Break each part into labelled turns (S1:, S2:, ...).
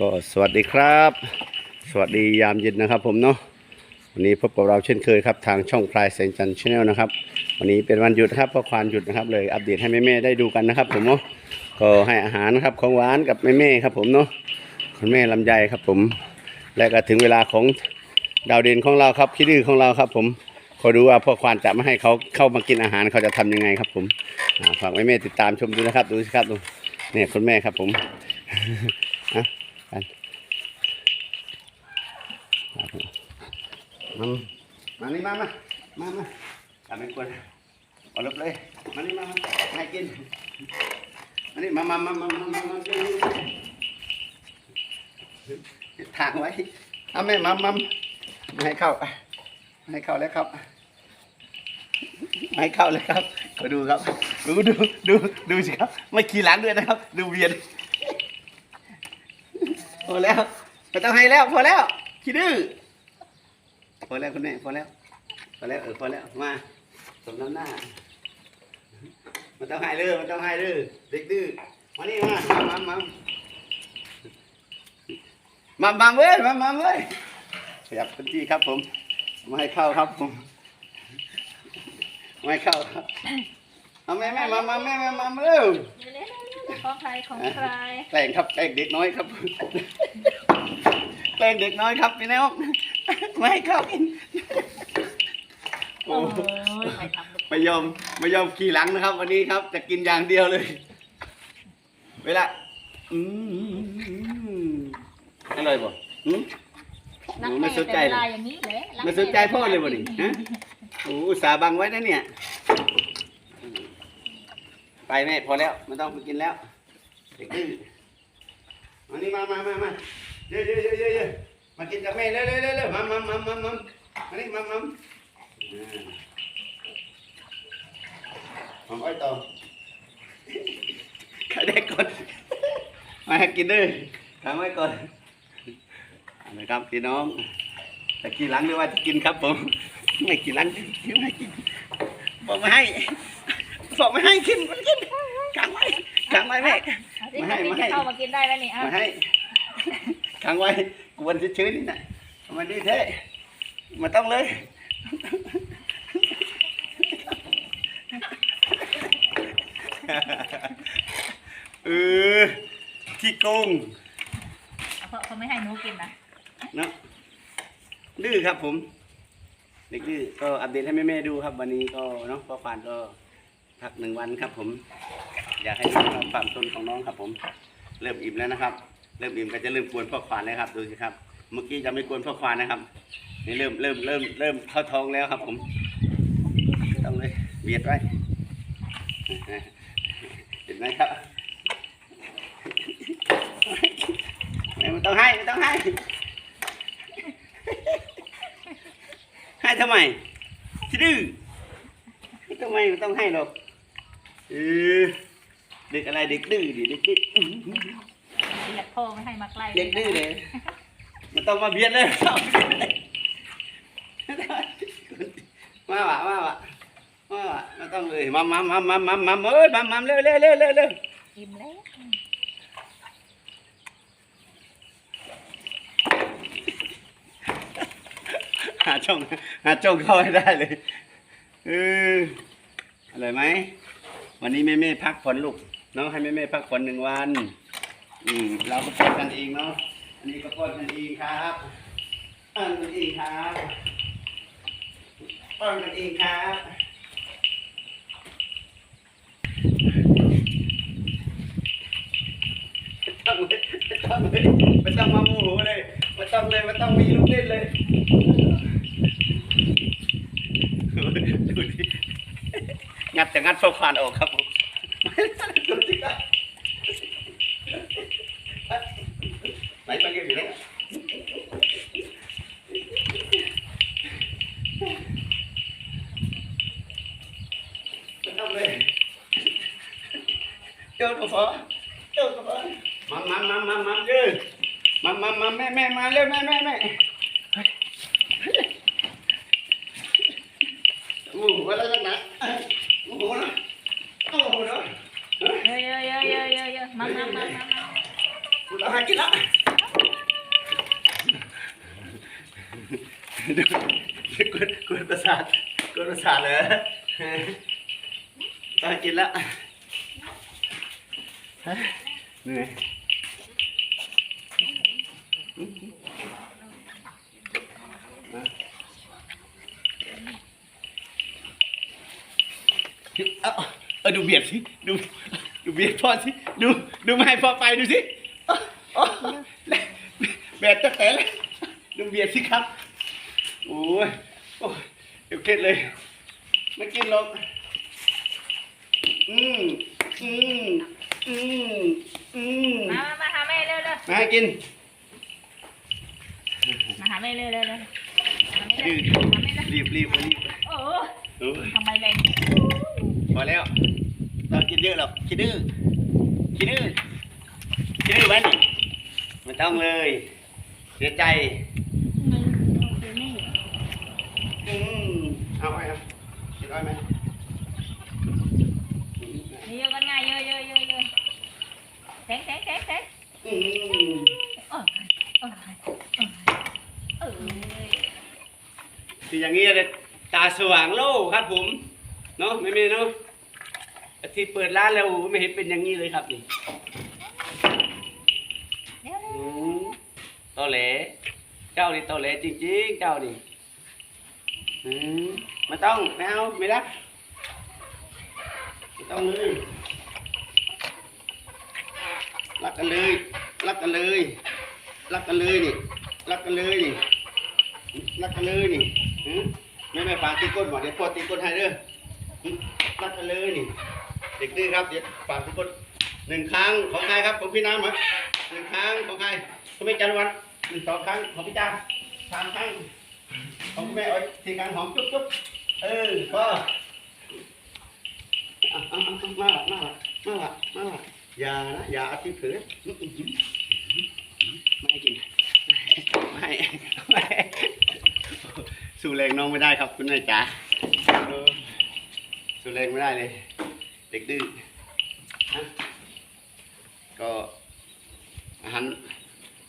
S1: ก็สวัสดีครับ สวัสดียามเย็นนะครับผมเนาะวันนี้พบกับเราเช่นเคยครับทางช่องพลายแสงจันทร์ชาแนลนะครับ วันนี้เป็นวันหยุดครับเพราะควานหยุดนะครับเลยอัปเดตให้แม่ๆได้ดูกันนะครับ ผมเนาะก็ให้อาหารครับของหวานกับแม่ๆครับผมเนาะคุณแม่ลำไยครับผม และก็ถึงเวลาของดาวเด่นของเราครับคิดดื้อของเราครับ ผมคอยดูว่าพ่อควานจะไม่ให้เขาเข้ามากินอาหารเขาจะทำยังไงครับ ผมฝากแม่ๆติดตามชมดูนะครับ ดูสิครับดูเนี่ยคุณแม่ครับผม อะไปมามานี่มามามามาทำเป็นคนเอาลบเลยมานี่มามาให้กินมานี่มามามามามามาทางไว้เอาแม่มามามให้เข้าให้เข้าแล้วครับให้เข้าเลยครับก็ดูครับ ดูดูดูดูสิครับ ไม่ขี่หลังด้วยนะครับ ดูเวียน อแล้วไม่ต้องให้แล้วพอแล้วขี้ดื้อพอแล้วคุณแม่พอแล้วพอแล้วเออพอแล้วมาสมน้ำหน้ามันต้องให้เด้อมันต้องให้เด้อเด็กดื้อมานี่มามามามามาเว้ยมามาเว้ยขยับพื้นที่ครับผมไม่ให้เข้าครับผมไม่ให้เข้าครับเอาแม่แม่มามาแม่แม่มามาเร็ว
S2: ของใครของใคร
S1: แกล้งครับแกล้งเด็กน้อยครับแกล้งเด็กน้อยครับพี่น้องไม่ให้เข้ากินโอ้
S2: โอ้ยใครทำลูก
S1: ไม่ยอมไม่ยอมขี่หลังนะครับ วันนี้ครับ จะกินอย่างเดียวเลย เวลาอืมอร่อยป่ะอืม
S2: รัก
S1: ไม่
S2: แม่
S1: สนใจ
S2: แต่
S1: เลย
S2: เวลาอย่างนี้เลยรัก
S1: ไม่สนใจพ่อเลยบ่นี่ฮะโอ้อุตสาห์บังไว้นะเนี่ย ไปแม่พอแล้วไม่ต้องไปกินแล้วเด็กดื้อมานี่มามามามาเยอะเยอะเยอะเยอะเยอะมากินกับแม่เร็วเร็วเร็วเร็วมามามามามามานี่มามาอ่าหอมอ้อยต่อใครได้ก่อนมาให้กินด้วยทำไว้ก่อนเอาละครับพี่น้องแต่กินหลังหรือว่าจะกินครับผมไม่กินหลังไม่กินบอกไม่ให้ บอกไม่ให้กินไม่กินขังไว้ขังไว้แม่
S2: เอาสิ
S1: ไม่ให้ไม่ให้
S2: เข้ามากินได้แล้วนี่อะ
S1: ไม่ให้ขังไว้กวนชื้นๆนี่นะมันดีแท้มาต้องเลย เออขี้โกง
S2: เอาเพราะเขาไม่ให้หนูกินนะ
S1: เนาะดื้อครับผม เด็กดื้อก็อัปเดตให้แม่ๆดูครับ วันนี้ก็เนาะพ่อควานก็ พักหนึ่งวันครับผม อยากให้ดูความตนของน้องครับผม เริ่มอิ่มแล้วนะครับ เริ่มอิ่มก็จะเริ่มกวนพ่อควานแล้วครับดูสิครับ เมื่อกี้จะไม่กวนพ่อควานนะครับนี่เริ่มเริ่มเริ่มเริ่มเข้าท้องแล้วครับผมต้องเลยเบียดไว้เห็นไหมครับไม่ต้องให้ไม่ต้องให้ ให้ทำไมดื้อทำไมไม่ต้องให้หรอก เออเด็กอะไรเด็กดื้อดิเด็กดื้อ
S2: อยากพ่อไม่ให้มาใกล้
S1: เด็กดื้อเลยมันต้องมาเบียดเลยมาวะมาวะมาวะไม่ต้องเลยมัมมัมมัมมัมมัมมัมเอ้ยมัมมัมเร็วเร็วเร็วเร็วเร็ว
S2: อิ่มแล้ว
S1: หาช่องหาช่องเข้าให้ได้เลยเอออร่อยไหม วันนี้แม่แม่พักผ่อนลูกเนาะให้แม่แม่พักผ่อนหนึ่งวัน อืมเราก็ป้อนกันเองเนาะอันนี้ก็ป้อนกันเองครับป้อนกันเองครับป้อนกันเองครับไม่ต้องเลยไม่ต้องเลยไม่ต้องมาโมโหเลยไม่ต้องเลยไม่ต้องมีลูกเล่นเลยดูดิ งัดจะงัดโซฟานออกครับผมดูสิครับไหนไปเรียนอยู่แล้วทำเลยเจ้าตัวฟอเจ้าตัวฟอมามามามามาเด้อมามามาแม่แม่มาเร็วแม่แม่แม่ หากินและกดกดประสาทกดประสาทเลยตอนกินและเหนื่อยเออดูเบียดสิ ดู ดูเบียดพอสิ ดู ดูไม่พอไปดูสิ เอาเอาเบียดตะแต่เลยดูเบียดสิครับ โอ้ยโอ้ยเดี๋ยวเคล็ดเลย ไม่กินหรอก อืมอืมอืมอืม
S2: มามามาหาแม่เร็วเร็ว
S1: มาให้กิน
S2: มาหาแม่เร็วเร็วเร็วรี
S1: บ
S2: หาเร็ว
S1: รีบรีบรีบ
S2: โอ้
S1: โอ้ย
S2: ทำไมแรง
S1: พอแล้วต้องกินเยอะหรอกคิดดื้อคิดดื้อคิดดื้อไหมนี่ ไม่ต้องเลยเสียใจอืมเอาไว้ครับคิดไว้ไหม
S2: นี่เยอะกันง่ายเยอะเยอะเยอะเยอะแข็งแข็งแข็งแข็ง
S1: อืม
S2: เออเออเออ
S1: ที่อย่างนี้เลยตาสว่างโล่ครับผมเนาะไม่มีเนาะที่เปิดร้านแล้วไม่เห็นเป็นอย่างนี้เลยครับนี่
S2: เร็วเร็ว
S1: อืมต อแหลเจ้านี่ตอแหลจริงๆเจ้านี่อืมไม่ต้องไม่เอาไม่รักไม่ต้องเลยรักกันเลยรักกันเลยรักกันเลยนี่รักกันเลยนี่รักกันเลยนี่หืมไม่ไม่ฝากตีก้นหมดเดี๋ยวพ่อตีก้นให้เด้อรักกันเลยนี่เด็กดื้อครับเดี๋ยวฝากตีก้นหนึ่งครั้งของใครครับของพี่น้ำเหรอหนึ่งครั้งของใครคุณแม่จันทร์วัน หนึ่งสองครั้งของพี่จ้าสามครั้งของคุณแม่อ้อยสี่ครั้งหอมจุ๊บจุ๊บเออพ่อมาละมาละมาละมาละอย่านะอย่าอาที่เผืออื้อหือไม่กินไม่ไม่สู้แรงน้องไม่ได้ครับคุณนายจ๋าสู้แรงไม่ได้เลย เด็กดื้อนะก็อาหาร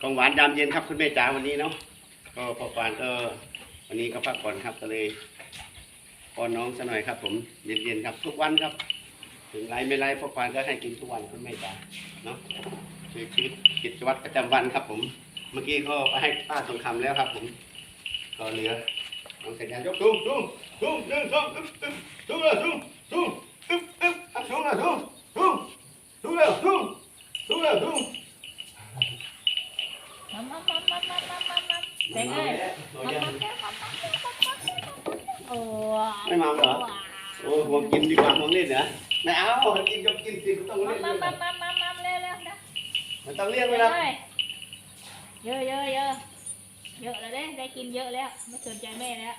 S1: ของหวานยามเย็นครับคุณแม่จ๋าวันนี้เนาะก็พอปานก็วันนี้ก็พักผ่อนครับก็เลยป้อนน้องซะหน่อยครับ ผมเย็นๆครับทุกวันครับ ถึงไรไม่ไรพอปานก็ให้กินทุกวันคุณแม่จ๋าเนาะคือชีวิตกิจวัตรประจำวันครับ ผม เมื่อกี้ก็ไปให้ป้าทองคำแล้วครับ ผมก็เหลือน้องเสร็จแล้วยกสูงสูงสูงหนึ่งสองอึ๊บ เยอะเย
S2: อะ
S1: เย
S2: อะเยอะแล้วเด้ได้กินเยอะแล้วไม่สนใจแม่แล้ว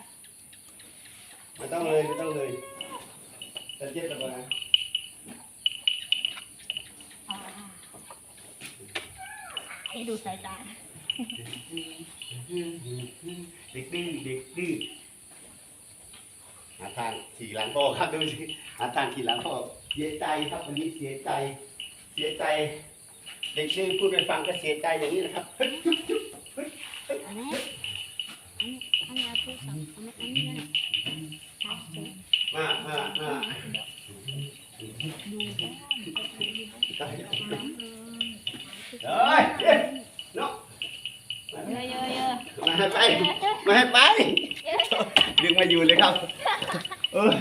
S1: ไม่ต้องเลยไม่ต้องเลยจะเจ็บกับอะไร
S2: ให้ดูสายตา
S1: เด็กดื้อเด็กดื้อหาทางขี่หลังพ่อครับดูสิหาทางขี่หลังพ่อเสียใจครับวันนี้เสียใจ เสียใจ เด็กดื้อพูดไปฟังก็เสียใจอย่างนี้นะครับฮึ๊บจุ๊บฮ้ยเฮ้ย
S3: อันนี้อันนี้อันนี้เอาที่สองอันนี้อันนี้นะใช่ใช่
S1: มามามา
S2: ดูบ้าน
S1: เฮ้ยเฮ้ยเนาะ
S2: เยอะเยอะเยอะ
S1: มาให้ไปมาให้ไปดึงมาอยู่เลยครับเออ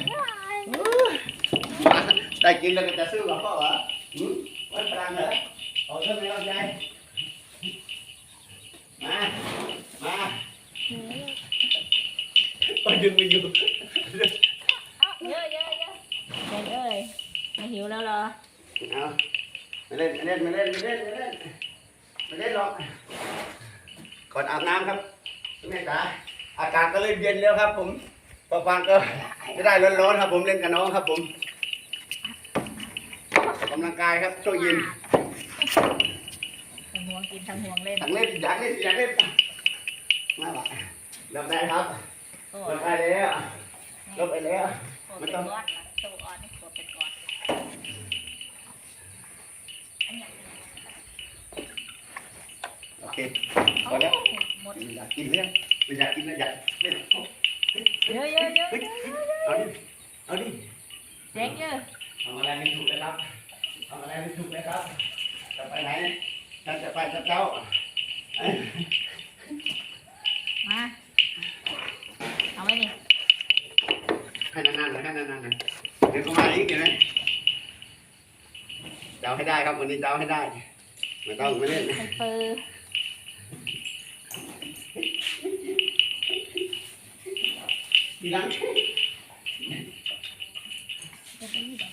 S1: ได้กินแล้วก็จะซื้อกับพ่อเหรอหืมไว้ปรังเหรอ เอาเท่าไหร่เอาใจมา มาไปดึงมาอยู่
S2: เยอะเยอะเยอะเด็กเอ้ยไม่หิวแล้วเหรอ
S1: เอาไม่เล่นไม่เล่นไม่เล่นไม่เล่นไม่เล่นไม่เล่นหรอกก่อนอาบน้ำครับแม่จ๋าอากาศก็เริ่มเย็นแล้วครับ ผมปอฟางก็ไม่ได้ร้อนๆครับ ผมเล่นกับน้องครับ ผมออกกำลังกายครับช่วงเย็น
S2: ทั้งห่วงกินทั้งห่วงเล่น
S1: ทั้งเล่นอยากเล่นอยากเล่นมาละลบได้ครับ
S2: โอ้
S1: ลบได้แล้วลบไปแล้ว
S2: โหเป็นก้อนนะโชว์อ่อนนี่โหเป็นก้อนอันเนี้ย
S1: โอเคพอแล้ว
S2: หมด
S1: อยากกินแล้วไม่อยากกินนะอยากไม่ต้อง
S2: เยอะเยอะเยอะ
S1: เฮ้ยเอาดิเอาดิ
S2: แจ๊กเยอะ
S1: ทำอะไรไม่ถูกเลยครับทำอะไรไม่ถูกเลยครับ จะไปไหนฉันจะไปกับเจ้า
S2: มา เอาไว้นี่
S1: ให้นานๆหน่อยให้นานๆหน่อยเดี๋ยวก็มาอีกเห็นไหมเจ้าให้ได้ครับวันนี้เจ้าให้ได้ไม่ต้องไม่เล่น
S2: ไฮเปอร์
S1: ทีหลัง
S3: จะเป็นนี่ดอก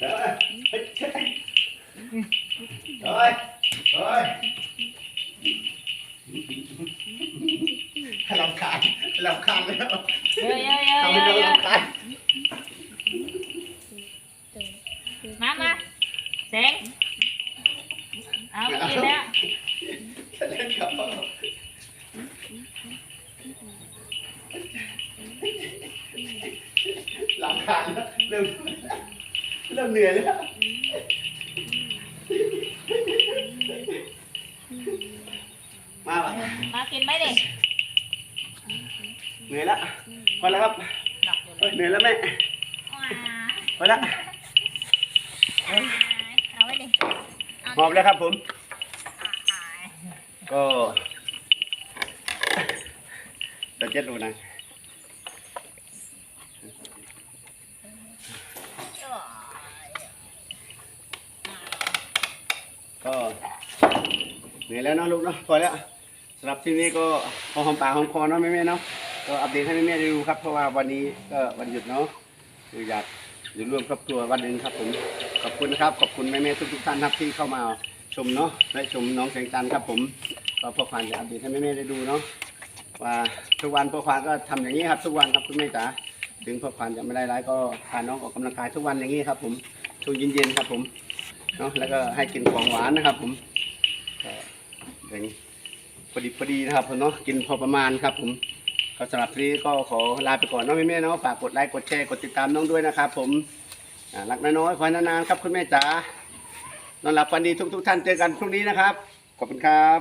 S1: เฮ้ยเฮ้ยเฮ้ยเฮ้ยเฮ้ยลำคาญลำคาญแล้ว
S2: เยอะเยอะเยอะ
S1: ทำ
S2: เย
S1: ให้
S2: อะ
S1: เรา
S2: เยอะ
S1: ลำคาญ
S2: มามา แสงเอาไปกินแล้ว
S1: จะเล่นกับพ่อลำคาญแล้วเริ่มเริ่มเหนื่อยแล้วมาว่ะ
S2: มากินไหมดิ
S1: เหนื่อยแล้วพอแล้วครับ
S2: หลับอยู่
S1: เฮ้ยเหนื่อยแล้วแม่
S2: ว้า
S1: พอแล้ว
S2: เอาไว้ดิ
S1: หอบแล้วครับผม ก็เดี๋ยวเจ็ดดูนะก็เหนื่อยแล้วเนาะลูกเนาะพอแล้วสำหรับที่นี้ก็พอหอมปากหอมคอเนาะแม่ๆเนาะก็อัปเดตให้แม่ๆได้ดูครับเพราะว่าวันนี้ก็วันหยุดเนาะคืออยากอยู่ร่วมครอบครัววันหนึ่งครับผม ขอบคุณนะครับ ขอบคุณแม่ๆทุกๆท่านครับที่เข้ามาชมเนาะและชมน้องแสงจันทร์ครับผมก็พ่อควานจะอัปเดตให้แม่ๆได้ดูเนาะว่าทุกวันพ่อควานก็ทำอย่างนี้ครับ ทุกวันครับคุณแม่จ๋าถึงพ่อควานจะไม่ได้ร้ายก็พาน้องออกกำลังกายทุกวันอย่างนี้ครับ ผมช่วงเย็นๆครับผมเนาะแล้วก็ให้กินของหวานนะครับ ผมอย่างนี้พอดีพอดีนะครับผมเนาะกินพอประมาณครับ ผมก็สำหรับนี้ก็ขอลาไปก่อนเนาะแม่ๆเนาะฝากกดไลค์กดแชร์กดติดตามน้องด้วยนะครับ ผม รักน้อยๆคอยนานๆครับคุณแม่จ๋านอนหลับฝันดีทุกๆท่านเจอกันพรุ่งนี้นะครับ ขอบคุณครับ